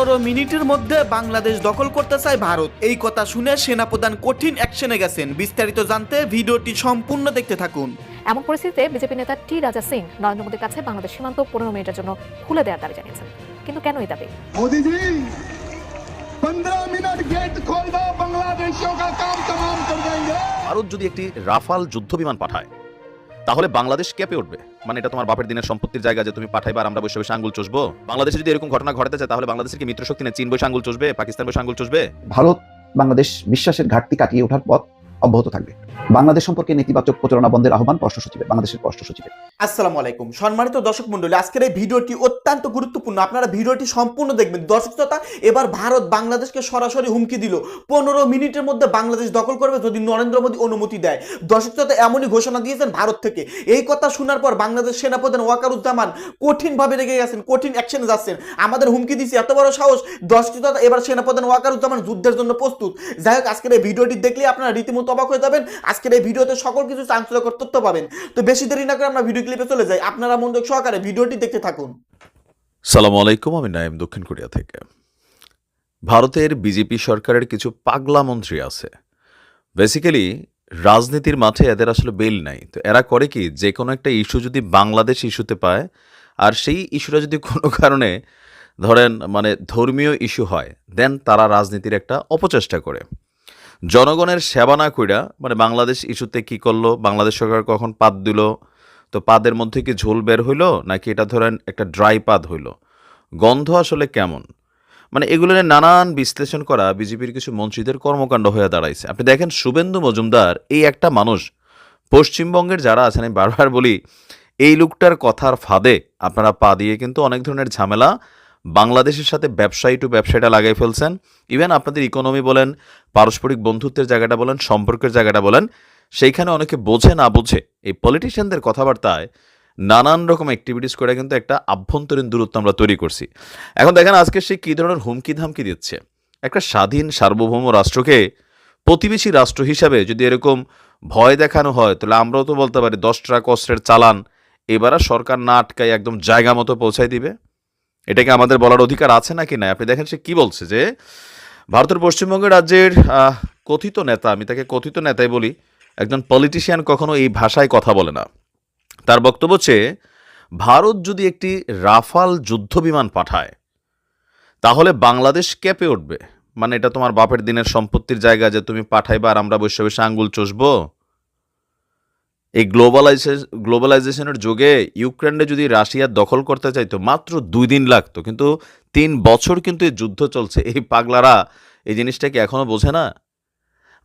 পনেরো মিনিটের মধ্যে বাংলাদেশ দখল করতে চায় ভারত। এই কথা শুনে সেনাপ্রধান কঠিন অ্যাকশনে গেছেন। বিস্তারিত জানতে ভিডিওটি সম্পূর্ণ দেখতে থাকুন। এমন পরিস্থিতিতে বিজেপি নেতা টি রাজা সিং নরেন্দ্র মোদীর কাছে বাংলাদেশ সীমান্ত পনেরো মিনিটের জন্য খুলে দেওয়ার দাবি জানিয়েছেন। কিন্তু কেন এই দাবি? মোদীজি পনেরো মিনিট গেট ভারত যদি একটি রাফাল যুদ্ধ বিমান পাঠায় তাহলে বাংলাদেশ কেঁপে উঠবে? মানে এটা তোমার বাপের দিনের সম্পত্তির জায়গা যে তুমি পাঠাইবার আমরা বসে বসে আঙ্গুল চষবো? বাংলাদেশে যদি এরকম ঘটনা ঘটাতে চায়, তাহলে বাংলাদেশের কি মিত্র শক্তি না চীন বসে আঙ্গুল চষবে, পাকিস্তান বসে আঙ্গুল চষবে? ভারত, বাংলাদেশ বিশ্বাসের ঘাটতি কাটিয়ে ওঠার পথ অব্যাহত থাকবে। বাংলাদেশ সম্পর্কে নেতিবাচক প্রচারণা বন্ধের আহ্বান পররাষ্ট্র সচিবের, বাংলাদেশের পররাষ্ট্র সচিবের। আসসালামু আলাইকুম। সম্মানিত দর্শক মন্ডলী আজকের এই ভিডিওটি অত্যন্ত গুরুত্বপূর্ণ। আপনারা ভিডিওটি সম্পূর্ণ দেখবেন। দর্শক শ্রোতা, এবার ভারত বাংলাদেশকে সরাসরি হুমকি দিল। পনেরো মিনিটের মধ্যে বাংলাদেশ দখল করবে যদি নরেন্দ্র মোদী অনুমতি দেয়। দর্শক শ্রোতা, এমনই ঘোষণা দিয়েছেন ভারত থেকে। এই কথা শোনার পর বাংলাদেশ সেনাপ্রধান ওয়াকারুজ্জামান কঠিনভাবে রেগে গেছেন, কঠিন অ্যাকশনে যাচ্ছেন। আমাদের হুমকি দিচ্ছে এত বড় সাহস। দর্শক শ্রোতা, এবার সেনাপ্রধান ওয়াকারুজ্জামান যুদ্ধের জন্য প্রস্তুত। যাই হোক, আজকের এই ভিডিওটি দেখলে আপনারা রীতিমতো অবাক হয়ে যাবেন। আজকের এই ভিডিওতে সকল কিছু চাঞ্চল্যকর তথ্য পাবেন। তো বেশি দেরি না করে আমরা ভিডিও ক্লিপে চলে যাই। আপনারা মনোযোগ সহকারে ভিডিওটি দেখতে থাকুন। সালাম আলাইকুম, আমি নাইম দক্ষিণ কোরিয়া থেকে। ভারতের বিজেপি সরকারের কিছু পাগলা মন্ত্রী আছে। বেসিক্যালি রাজনীতির মাঠে এদের আসলে বেল নাই। তো এরা করে কি, যে কোনো একটা ইস্যু যদি বাংলাদেশ ইস্যুতে পায়, আর সেই ইস্যুটা যদি কোনো কারণে, ধরেন মানে ধর্মীয় ইস্যু হয় দেন তারা রাজনীতির একটা অপচেষ্টা করে। জনগণের সেবা না কইরা মানে বাংলাদেশ ইস্যুতে কি করল? বাংলাদেশ সরকার কখন পাত দিল? তো পাদের মধ্যে কি ঝোল বের হইল? নাকি এটা ধরেন একটা ড্রাই পাদ হইল? গন্ধ আসলে কেমন? মানে এগুলো নিয়ে নানান বিশ্লেষণ করা বিজেপির কিছু মন্ত্রীদের কর্মকাণ্ড হয়ে দাঁড়াইছে। আপনি দেখেন শুভেন্দু মজুমদার, এই একটা মানুষ, পশ্চিমবঙ্গের যারা আছেন, আমি বারবার বলি, এই লোকটার কথার ফাঁদে আপনারা পা দিয়ে কিন্তু অনেক ধরনের ঝামেলা বাংলাদেশের সাথে ব্যবসায়ী টু ব্যবসায়ীটা লাগাই ফেলছেন। ইভেন আপনাদের ইকোনমি বলেন, পারস্পরিক বন্ধুত্বের জায়গাটা বলেন, সম্পর্কের জায়গাটা বলেন, সেইখানে অনেকে বোঝে না বোঝে। এই পলিটিশিয়ানদের কথাবার্তায় নানান রকম অ্যাক্টিভিটিস করে কিন্তু একটা আভ্যন্তরীণ দূরত্ব আমরা তৈরি করছি। এখন দেখেন আজকে সে কী ধরনের হুমকি ধামকি দিচ্ছে। একটা স্বাধীন, সার্বভৌম রাষ্ট্রকে প্রতিবেশী রাষ্ট্র হিসাবে যদি এরকম ভয় দেখানো হয়, তাহলে আমরাও তো বলতে পারি দশ ট্রাক অস্ত্রের চালান, এবার সরকার না আটকায় একদম জায়গা মতো পৌঁছায় দিবে। এটাকে আমাদের বলার অধিকার আছে নাকি না আপনি দেখেন সে কি বলছে যে, ভারতের পশ্চিমবঙ্গ রাজ্যের কথিত নেতা, আমি তাকে কথিত নেতাই বলি, একজন পলিটিশিয়ান কখনো এই ভাষায় কথা বলে না। তার বক্তব্য হচ্ছে, ভারত যদি একটি রাফাল যুদ্ধ বিমান পাঠায়, তাহলে বাংলাদেশ কেঁপে উঠবে। মানে এটা তোমার বাপের দিনের সম্পত্তির জায়গা যে তুমি পাঠাইবা আর আমরা বসে আঙ্গুল চষবো। এই গ্লোবালাইজেশন গ্লোবালাইজেশনের যুগে ইউক্রেনে যদি রাশিয়া দখল করতে চাইতো, মাত্র দুই দিন লাগতো। কিন্তু তিন বছর কিন্তু এই যুদ্ধ চলছে। এই পাগলারা এই জিনিসটাকে এখনও বোঝে না?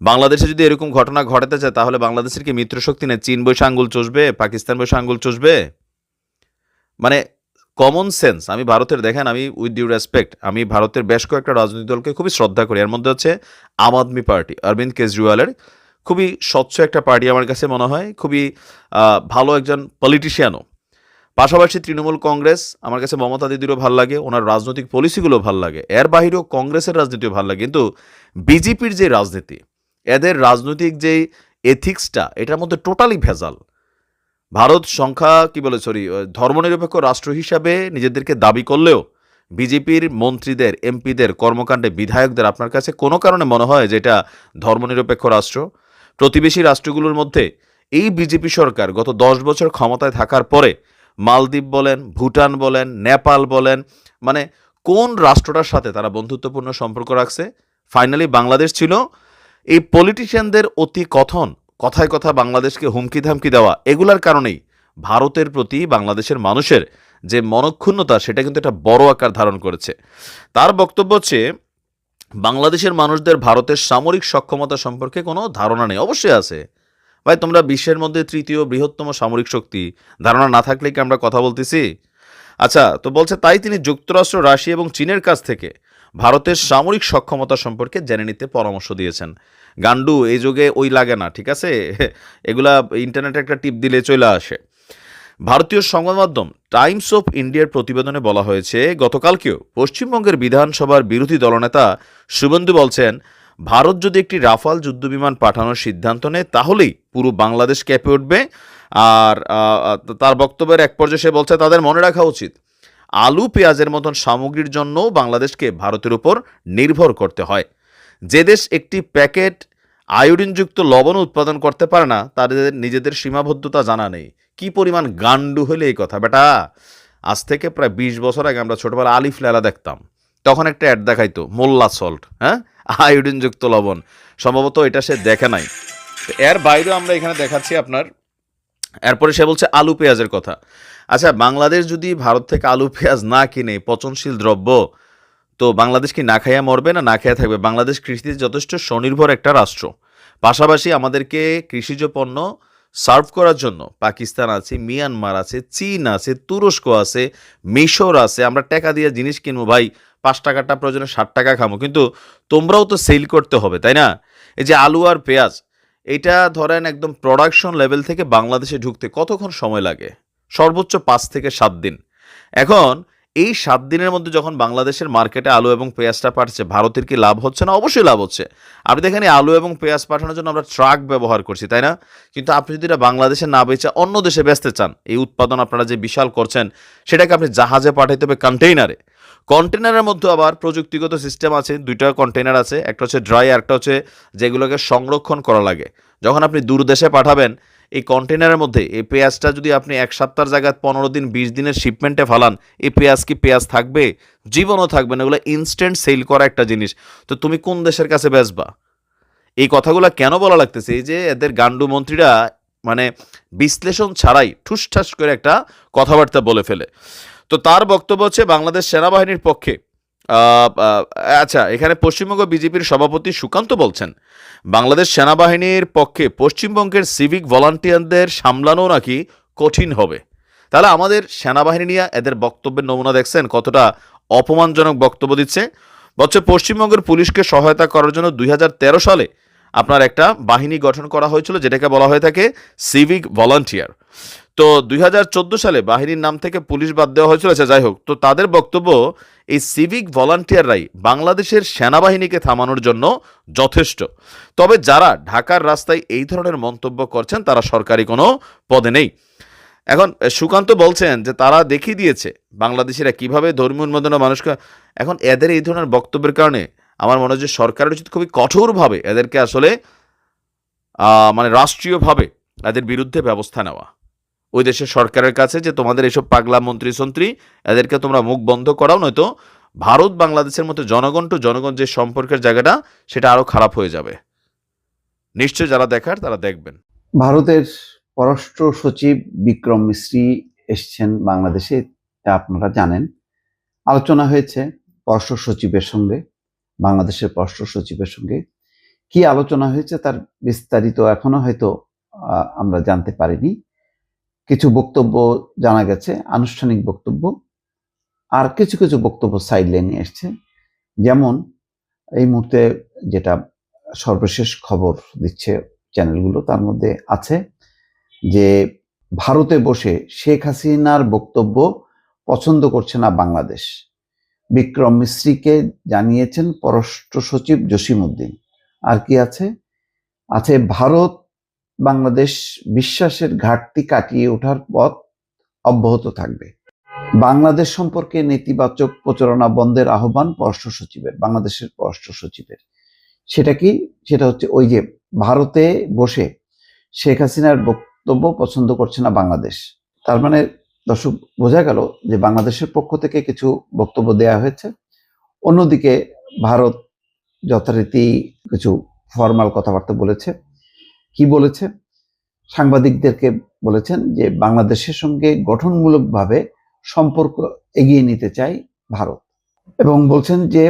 বাংলাদেশে যদি এরকম ঘটনা ঘটাতে চায়, তাহলে বাংলাদেশের কি মিত্রশক্তি নেই? চীন বসে আঙ্গুল চষবে, পাকিস্তান বসে আঙ্গুল চষবে? মানে কমন সেন্স আমি ভারতের, দেখেন আমি উইথ ডিউ রেসপেক্ট আমি ভারতের বেশ কয়েকটা রাজনৈতিক দলকে খুবই শ্রদ্ধা করি। এর মধ্যে হচ্ছে আম আদমি পার্টি, অরবিন্দ কেজরিওয়ালের খুবই স্বচ্ছ একটা পার্টি আমার কাছে মনে হয়। খুবই ভালো একজন পলিটিশিয়ানও পাশাপাশি তৃণমূল কংগ্রেস, আমার কাছে মমতা দিদিরও ভালো লাগে, ওনার রাজনৈতিক পলিসিগুলো ভালো লাগে। এর বাহিরেও কংগ্রেসের রাজনীতিও ভালো লাগে। কিন্তু বিজেপির যে রাজনীতি, এদের রাজনৈতিক যে এথিক্সটা এটার মধ্যে টোটালি ভেজাল। ভারত সংখ্যা, কি বলে সরি ধর্মনিরপেক্ষ রাষ্ট্র হিসাবে নিজেদেরকে দাবি করলেও বিজেপির মন্ত্রীদের, এমপিদের, কর্মকাণ্ডে বিধায়কদের আপনার কাছে কোনো কারণে মনে হয় যে এটা ধর্মনিরপেক্ষ রাষ্ট্র? প্রতিবেশী রাষ্ট্রগুলোর মধ্যে এই বিজেপি সরকার গত দশ বছর ক্ষমতায় থাকার পরে মালদ্বীপ বলেন, ভুটান বলেন, নেপাল বলেন মানে কোন রাষ্ট্রটার সাথে তারা বন্ধুত্বপূর্ণ সম্পর্ক রাখছে? ফাইনালি বাংলাদেশ ছিল। এই পলিটিশিয়ানদের অতি কথন, কথায় কথা বাংলাদেশকে হুমকি ধামকি দেওয়া, এগুলার কারণেই ভারতের প্রতি বাংলাদেশের মানুষের যে মনক্ষুণ্ণতা, সেটা কিন্তু একটা বড় আকার ধারণ করেছে। তার বক্তব্য হচ্ছে বাংলাদেশের মানুষদের ভারতের সামরিক সক্ষমতা সম্পর্কে কোনো ধারণা নেই। অবশ্যই আছে। ভাই, তোমরা বিশ্বের মধ্যে তৃতীয় বৃহত্তম সামরিক শক্তি। ধারণা না থাকলে কি আমরা কথা বলতেছি? আচ্ছা তো বলছে তাই তিনি যুক্তরাষ্ট্র, রাশিয়া এবং চীনের কাছ থেকে ভারতের সামরিক সক্ষমতা সম্পর্কে জেনে নিতে পরামর্শ দিয়েছেন। গান্ডু এই যুগে ওই লাগে না, ঠিক আছে? এগুলা ইন্টারনেটে একটা টিপ দিলে চলে আসে। ভারতীয় সংবাদ মাধ্যম টাইমস অফ ইন্ডিয়ার প্রতিবেদনে বলা হয়েছে, গতকালকেও পশ্চিমবঙ্গের বিধানসভার বিরোধী দলনেতা শুভেন্দু বলছেন, ভারত যদি একটি রাফাল যুদ্ধবিমান পাঠানোর সিদ্ধান্ত নেয়, তাহলেই পুরো বাংলাদেশ কেঁপে উঠবে। আর তার বক্তব্যের এক পর্যায়ে সে বলছে, তাদের মনে রাখা উচিত, আলু, পেঁয়াজের মতন সামগ্রীর জন্য বাংলাদেশকে ভারতের উপর নির্ভর করতে হয়। যে দেশ একটি প্যাকেট আয়োডিনযুক্ত লবণ উৎপাদন করতে পারে না, তাদের নিজেদের সীমাবদ্ধতা জানা নেই। কি পরিমাণ গান্ডু হলে এই কথা? বেটা, আজ থেকে প্রায় বিশ বছর আগে আমরা ছোটবেলা আলিফ লালা দেখতাম। তখন একটা অ্যাড দেখাইতো, মোল্লা সল্ট হ্যাঁ? আয়োডিনযুক্ত লবণ। সম্ভবত এটা সে দেখে নাই। এর বাইরেও আমরা এখানে দেখাচ্ছি আপনার, এরপরে সে বলছে আলু পেঁয়াজের কথা। আচ্ছা বাংলাদেশ যদি ভারত থেকে আলু পেঁয়াজ না কিনে পচনশীল দ্রব্য, তো বাংলাদেশ কি না খাইয়া মরবে না না খাইয়া থাকবে? বাংলাদেশ কৃষিতে যথেষ্ট স্বনির্ভর একটা রাষ্ট্র। পাশাপাশি আমাদেরকে কৃষিজ পণ্য সার্ভ করার জন্য। পাকিস্তান আছে, মিয়ানমার আছে, চীন আছে, তুরস্ক আছে, মিশর আছে। আমরা টাকা দিয়ে জিনিস কিনবো, ভাই, পাঁচ টাকাটা প্রয়োজনে ষাট টাকা খামো। কিন্তু তোমরাও তো সেল করতে হবে, তাই না? এই যে আলু আর পেঁয়াজ, এটা ধরেন একদম প্রোডাকশন লেভেল থেকে বাংলাদেশে ঢুকতে কতক্ষণ সময় লাগে? সর্বোচ্চ পাঁচ থেকে সাত দিন। এখন এই সাত দিনের মধ্যে যখন বাংলাদেশের মার্কেটে আলু এবং পেঁয়াজটা পাঠছে ভারতের কি লাভ হচ্ছে না? অবশ্যই লাভ হচ্ছে। আপনি দেখেন আলু এবং পেঁয়াজ পাঠানোর জন্য আমরা ট্রাক ব্যবহার করছি, তাই না? কিন্তু আপনি যদি এটা বাংলাদেশে না বেচে অন্য দেশে বেচতে চান, এই উৎপাদন আপনারা যে বিশাল করছেন, সেটাকে আপনি জাহাজে পাঠাইতে হবে কন্টেইনারে কন্টেনারের মধ্যে আবার প্রযুক্তিগত সিস্টেম আছে, দুইটা কন্টেনার আছে, একটা হচ্ছে ড্রাই একটা হচ্ছে যেগুলোকে সংরক্ষণ করা লাগে। যখন আপনি দূর দেশে পাঠাবেন এই কন্টেনারের মধ্যে এই পেঁয়াজটা যদি আপনি এক সপ্তাহের জায়গায় পনেরো দিন, বিশ দিনের শিপমেন্টে ফালান, এই পেঁয়াজ কি পেঁয়াজ থাকবে? জীবনও থাকবে না, এগুলো ইনস্ট্যান্ট সেল করা একটা জিনিস। তো তুমি কোন দেশের কাছে বেচবা? এই কথাগুলো কেন বলা লাগতেছে? এই যে এদের গান্ডু মন্ত্রীরা মানে বিশ্লেষণ ছাড়াই ঠুসঠাস করে একটা কথাবার্তা বলে ফেলে। তো তার বক্তব্য হচ্ছে বাংলাদেশ সেনাবাহিনীর পক্ষে আচ্ছা এখানে পশ্চিমবঙ্গ বিজেপির সভাপতি সুকান্ত বলছেন, বাংলাদেশ সেনাবাহিনীর পক্ষে পশ্চিমবঙ্গের সিভিক ভলান্টিয়ারদের সামলানো নাকি কঠিন হবে। তাহলে আমাদের সেনাবাহিনী নিয়ে এদের বক্তব্যের নমুনা দেখছেন, কতটা অপমানজনক বক্তব্য দিচ্ছে। বলছে পশ্চিমবঙ্গের পুলিশকে সহায়তা করার জন্য দুই হাজার তেরো সালে আপনার একটা বাহিনী গঠন করা হয়েছিল, যেটাকে বলা হয়ে থাকে সিভিক ভলান্টিয়ার। তো দুই হাজার চোদ্দ সালে বাহিনীর নাম থেকে পুলিশ বাদ দেওয়া হয়েছিল আচ্ছা যাই হোক, তো তাদের বক্তব্য এই সিভিক ভলান্টিয়াররাই বাংলাদেশের সেনাবাহিনীকে থামানোর জন্য যথেষ্ট। তবে যারা ঢাকার রাস্তায় এই ধরনের মন্তব্য করছেন, তারা সরকারি কোনো পদে নেই। এখন সুকান্ত বলছেন যে তারা দেখিয়ে দিয়েছে বাংলাদেশিরা কীভাবে ধর্মীয় উন্মাদনা মানুষকে, এখন এদের এই ধরনের বক্তব্যের কারণে আমার মনে হয় যে সরকারের উচিত খুবই কঠোরভাবে এদেরকে আসলে মানে রাষ্ট্রীয়ভাবে এদের বিরুদ্ধে ব্যবস্থা নেওয়া। ওই দেশের সরকারের কাছে যে তোমাদের এসব পাগলা মন্ত্রী সন্ত্রী, এদেরকে তোমরা মুখ বন্ধ করাও, নয়তো ভারত বাংলাদেশের মতো জনগণ টু জনগণ যে সম্পর্কের জায়গাটা, সেটা আরও খারাপ হয়ে যাবে। নিশ্চয় যারা দেখার, তারা দেখবেন। ভারতের পররাষ্ট্র সচিব বিক্রম মিশ্রি এসছেন বাংলাদেশে আপনারা জানেন। আলোচনা হয়েছে পররাষ্ট্র সচিবের সঙ্গে, বাংলাদেশের পররাষ্ট্র সচিবের সঙ্গে। কি আলোচনা হয়েছে তার বিস্তারিত এখনও হয়তো আমরা জানতে পারিনি। কিছু বক্তব্য জানা গেছে, আনুষ্ঠানিক বক্তব্য। আর কিছু কিছু বক্তব্য সাইড লাইনে এসছে। যেমন এই মুহূর্তে যেটা সর্বশেষ খবর দিচ্ছে চ্যানেলগুলো, তার মধ্যে আছে যে ভারতে বসে শেখ হাসিনার বক্তব্য পছন্দ করছে না বাংলাদেশ। বিক্রম মিশ্রিকে জানিয়েছেন পররাষ্ট্র সচিব জসিমউদ্দিন। আর কি আছে? আছে ভারত বাংলাদেশ বিশ্বাসের ঘাটতি কাটিয়ে ওঠার পথ অব্যাহত থাকবে। বাংলাদেশ সম্পর্কে নেতিবাচক প্রচারণা বন্ধের আহ্বান পররাষ্ট্র সচিবের, বাংলাদেশের পররাষ্ট্র সচিবের। সেটা কি? সেটা হচ্ছে ওই যে ভারতে বসে শেখ হাসিনার বক্তব্য পছন্দ করছে না বাংলাদেশ। তার মানে দর্শক, বোঝা গেল যে বাংলাদেশের পক্ষ থেকে কিছু বক্তব্য দেয়া হয়েছে। অন্যদিকে ভারত যথারীতি কিছু ফর্মাল কথাবার্তা বলেছে। কি বলেছে সাংবাদিকদেরকে বলেছেন যে বাংলাদেশের সঙ্গে গঠনমূলকভাবে সম্পর্ক এগিয়ে নিতে চাই ভারত এবং বলছেন যে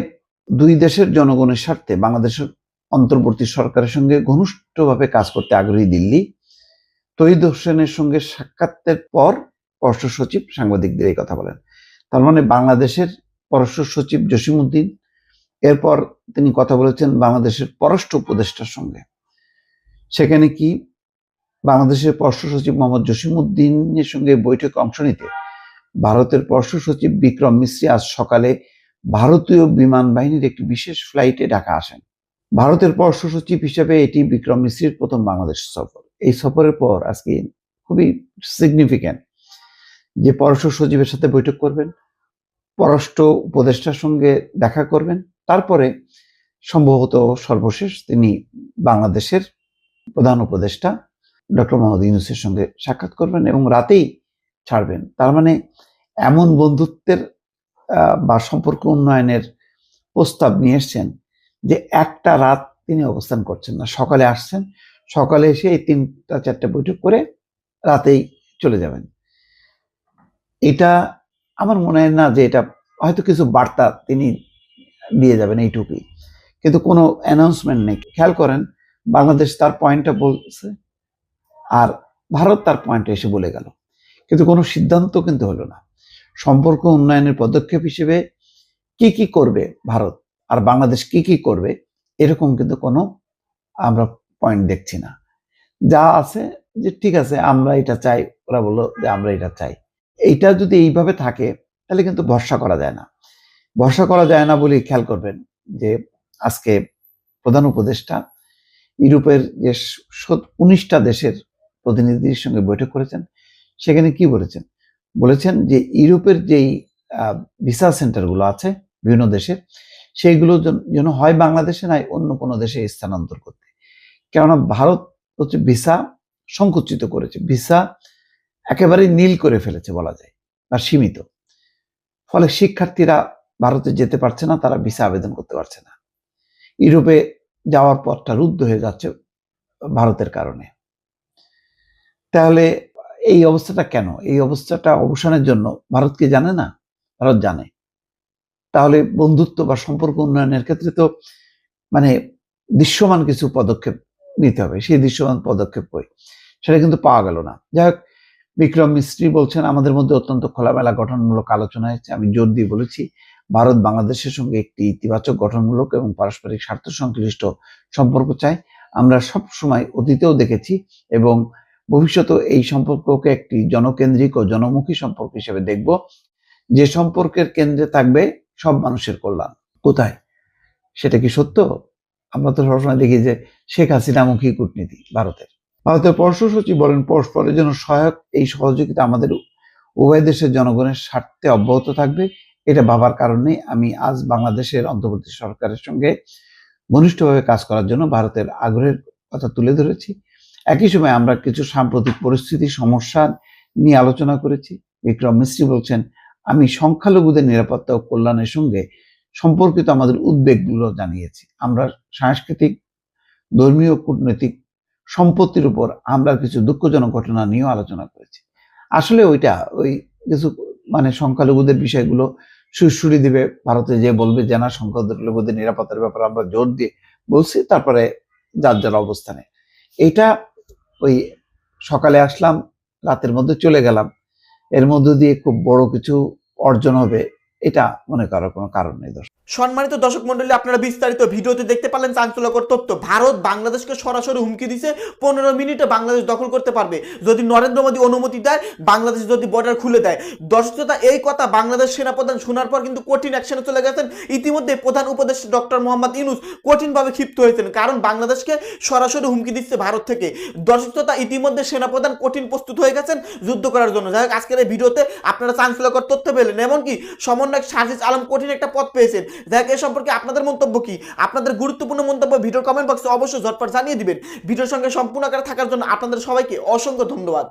দুই দেশের জনগণের স্বার্থে বাংলাদেশের অন্তর্বর্তী সরকারের সঙ্গে ঘনিষ্ঠভাবে কাজ করতে আগ্রহী দিল্লি। তহিদ হোসেনের সঙ্গে সাক্ষাতের পর পররাষ্ট্র সচিব সাংবাদিকদের এই কথা বলেন। তার মানে বাংলাদেশের পররাষ্ট্র সচিব জসিমউদ্দিন, এরপর তিনি কথা বলেছেন বাংলাদেশের পররাষ্ট্র উপদেষ্টার সঙ্গে। সেখানে কি? বাংলাদেশের পররাষ্ট্র সচিব মোহাম্মদ জসিমউদ্দিনের সঙ্গে বৈঠকে অংশ নিতে। ভারতের পররাষ্ট্র সচিব বিক্রম মিশ্রি আজ সকালে ভারতীয় বিমান বাহিনীর একটি বিশেষ ফ্লাইটে ঢাকা আসেন। ভারতের পররাষ্ট্র সচিব হিসেবে এটি বিক্রম মিশ্রির প্রথম বাংলাদেশ সফর। এই সফরের পর আজকে খুবই সিগনিফিক্যান্ট যে পররাষ্ট্র সচিবের সাথে বৈঠক করবেন, পররাষ্ট্র উপদেষ্টার সঙ্গে দেখা করবেন, তারপরে সম্ভবত সর্বশেষ তিনি বাংলাদেশের প্রধান উপদেষ্টা ডক্টর মোহাম্মদ ইউনুসের সঙ্গে সাক্ষাৎ করবেন এবং রাতেই ছাড়বেন। তার মানে এমন বন্ধুত্বের বা সম্পর্ক উন্নয়নের প্রস্তাব নিয়ে এসছেন যে একটা রাত তিনি অবস্থান করছেন না। সকালে আসছেন, সকালে এসে এই তিনটা, চারটে বৈঠক করে রাতেই চলে যাবেন। এটা আমার মনে হয় না যে এটা হয়তো কিছু বার্তা তিনি দিয়ে যাবেন এইটুকুই। কিন্তু কোনো অ্যানাউন্সমেন্ট নেই। খেয়াল করেন বাংলাদেশ তার পয়েন্টটা বলছে আর ভারত তার পয়েন্টটা এসে বলে গেল। কিন্তু কোনো সিদ্ধান্ত কিন্তু হলো না। সম্পর্ক উন্নয়নের পদক্ষেপ হিসেবে কি কি করবে ভারত আর বাংলাদেশ কি কি করবে, এরকম কিন্তু কোনো আমরা পয়েন্ট দেখছি না। যা আছে যে ঠিক আছে, আমরা এটা চাই, ওরা বলল যে আমরা এটা চাই। এইটা যদি এইভাবে থাকে, তাহলে কিন্তু ভরসা করা যায় না। ভরসা করা যায় না বলেই খেয়াল করবেন যে আজকে প্রধান উপদেষ্টা ইউরোপের যে উনিশটা দেশের প্রতিনিধির সঙ্গে বৈঠক করেছেন, সেখানে কি বলেছেন? বলেছেন যে ইউরোপের যেই ভিসা সেন্টারগুলো আছে বিভিন্ন দেশের সেইগুলো যেন হয় বাংলাদেশে নয় অন্য কোনো দেশে স্থানান্তর করতে। কেননা ভারত হচ্ছে ভিসা সংকুচিত করেছে, ভিসা একেবারে নীল করে ফেলেছে বলা যায়, বা সীমিত। ফলে শিক্ষার্থীরা ভারতে যেতে পারছে না, তারা ভিসা আবেদন করতে পারছে না। ইউরোপে যাওয়ার পথটা রুদ্ধ হয়ে যাচ্ছে ভারতের কারণে। তাহলে এই অবস্থাটা কেন? এই অবস্থাটা অবসানের জন্য ভারত কি জানে না? ভারত জানে। তাহলে বন্ধুত্ব বা সম্পর্ক উন্নয়নের ক্ষেত্রে তো মানে দৃশ্যমান কিছু পদক্ষেপ নিতে হবে। সেই দৃশ্যমান পদক্ষেপ কই? সেটা কিন্তু পাওয়া গেল না। যাই হোক, বিক্রম মিস্ত্রি বলছেন, আমাদের মধ্যে অত্যন্ত খোলামেলা গঠনমূলক আলোচনা হয়েছে। আমি জোর দিয়ে বলেছি ভারত বাংলাদেশের সঙ্গে একটি ইতিবাচক গঠনমূলক এবং পারস্পরিক স্বার্থ সংশ্লিষ্ট সম্পর্ক চাই। আমরা সব সময় অতীতেও দেখেছি এবং ভবিষ্যতেও এই সম্পর্ককে একটি জনকেন্দ্রিক ও জনমুখী সম্পর্ক হিসেবে দেখব। যে সম্পর্কের কেন্দ্রে থাকবে সব মানুষের কল্যাণ। কোথায়? সেটা কি সত্য? আমরা তো সবসময় দেখি যে শেখ হাসিনামুখী কূটনীতি ভারতের। ভারতের পররাষ্ট্র সচিব বলেন, পরস্পরের জন্য সহায়ক এই সহযোগিতা আমাদের উভয় দেশের জনগণের স্বার্থে অব্যাহত থাকবে এটা ভাবার কারণে আমি আজ বাংলাদেশের অন্তর্বর্তী সরকারের সঙ্গে ঘনিষ্ঠভাবে কাজ করার জন্য ভারতের আগ্রহের কথা তুলে ধরেছি। একই সময় আমরা কিছু সাম্প্রতিক পরিস্থিতি, সমস্যা নিয়ে আলোচনা করেছি। বিক্রম মিস্ত্রি বলছেন, আমি সংখ্যালঘুদের নিরাপত্তা ও কল্যাণের সঙ্গে সম্পর্কিত আমাদের উদ্বেগগুলো জানিয়েছি। আমরা সাংস্কৃতিক, ধর্মীয় কূটনৈতিক সম্পত্তির উপর আমরা কিছু দুঃখজনক ঘটনা নিয়েও আলোচনা করেছি। আসলে ওইটা ওই কিছু মানে সংখ্যালঘুদের বিষয়গুলো সুরসুরি দিবে। ভারতে যে বলবে যে, না সংখ্যালঘুদের নিরাপত্তার ব্যাপারে আমরা জোর দিয়ে বলছি, তারপরে যার যার অবস্থানে। এটা ওই সকালে আসলাম, রাতের মধ্যে চলে গেলাম। এর মধ্য দিয়ে খুব বড় কিছু অর্জন হবে, এটা মনে করার কোনো কারণ নেই দর্শক। সম্মানিত দর্শক মন্ডলী আপনারা বিস্তারিত ভিডিওতে দেখতে পারলেন চাঞ্চল্যকর তথ্য। ভারত বাংলাদেশকে সরাসরি হুমকি দিছে পনেরো মিনিটে বাংলাদেশ দখল করতে পারবে। যদি নরেন্দ্র মোদী অনুমতি দেয় বাংলাদেশ যদি বর্ডার খুলে দেয়। দর্শক শ্রোতা, এই কথা বাংলাদেশ সেনাপ্রধান শোনার পর কিন্তু কঠিন অ্যাকশনে চলে গেছেন। ইতিমধ্যে প্রধান উপদেষ্টা ডক্টর মোহাম্মদ ইউনুস কঠিনভাবে ক্ষিপ্ত হয়েছেন কারণ বাংলাদেশকে সরাসরি হুমকি দিচ্ছে ভারত থেকে। দর্শক শ্রোতা, ইতিমধ্যে সেনাপ্রধান কঠিন প্রস্তুত হয়ে গেছেন যুদ্ধ করার জন্য। যাই হোক আজকের এই ভিডিওতে আপনারা চাঞ্চল্যকর তথ্য পেলেন। এমনকি সমন্বয়ক সাজিদ আলম কঠিন একটা পথ পেয়েছেন। হোক এ সম্পর্কে আপনাদের মন্তব্য কি? আপনাদের গুরুত্বপূর্ণ মন্তব্য ভিডিও কমেন্ট বক্সে অবশ্যই ঝটপট জানিয়ে দিবেন। ভিডিওর সঙ্গে সম্পূর্ণ আকারে থাকার জন্য আপনাদের সবাইকে অসংখ্য ধন্যবাদ।